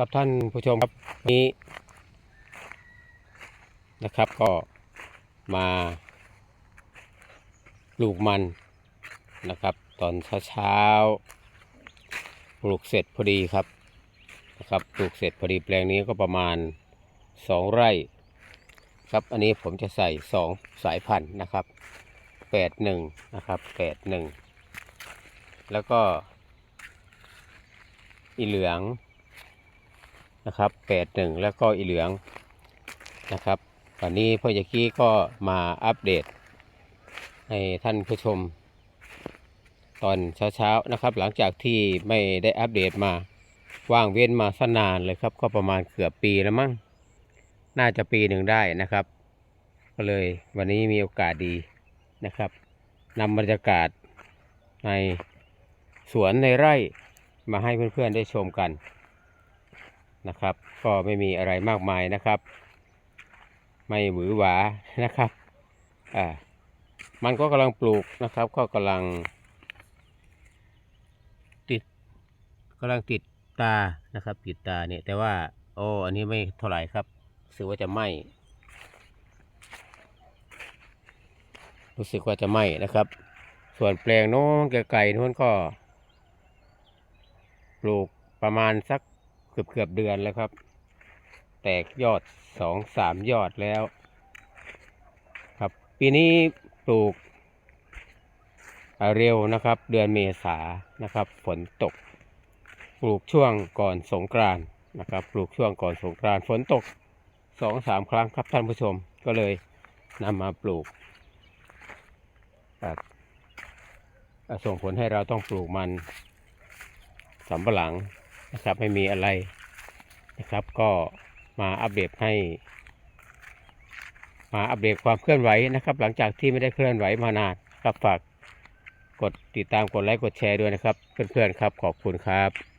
ครับท่านผู้ชมครับนี้นะครับก็มาปลูกมันนะครับ ตอนเช้าๆปลูกเสร็จพอดีครับนะครับปลูกเสร็จพอดีแปลงนี้ก็ประมาณสองไร่ ครับอันนี้ผมจะใส่สองสายพันธุ์นะครับแปดหนึ่งนะครับแปดหนึ่งแล้วก็อีเหลือง นะครับแปดหนึ่งแล้วก็อีเหลืองนะครับวันนี้พ่อยากี้ก็มาอัปเดต ให้ท่านผู้ชม ตอนเช้าๆนะครับ หลังจากที่ไม่ได้อัปเดตมาว่างเว้นมาสนานเลยครับ ก็ประมาณเกือบปีแล้วมั้งน่าจะปีหนึ่งได้นะครับ ก็เลยวันนี้มีโอกาสดีนะครับนำบรรยากาศในสวนในไร่มาให้เพื่อนๆได้ชมกัน นะครับ ก็ไม่มีอะไรมากมายนะครับ ไม่หวือหวานะครับอ่ามันก็กำลังปลูกนะครับ ก็กำลัง ติดกำลังติดตานะครับ ติดตาเนี่ยแต่ว่า โอ้อันนี้ไม่เท่าไหร่ครับรู้สึกว่าจะไหมรู้สึกว่าจะไหมนะครับ ส่วนแปลงโน้นไกลๆโน้นก็ ปลูกประมาณสัก เกือบเกือบๆเดือนแล้วครับ แตกยอดสองสามยอดแล้ว ครับ ปีนี้ปลูกอาเร็วนะครับ เดือนเมษานะครับ ฝนตก ปลูกช่วงก่อนสงกรานนะครับ ปลูกช่วงก่อนสงกรานฝนตกสองสามครั้งครับท่านผู้ชมก็เลยนำมาปลูกอาอ่าส่งผลให้เราต้องปลูกมันสำปะหลัง นะครับไม่มีอะไรนะครับ ก็มาอัปเดตให้ มาอัปเดตความเคลื่อนไหวนะครับ หลังจากที่ไม่ได้เคลื่อนไหวมานานครับฝากกดติดตามกดไลค์กดแชร์ด้วยนะครับ เพื่อนๆครับขอบคุณครับ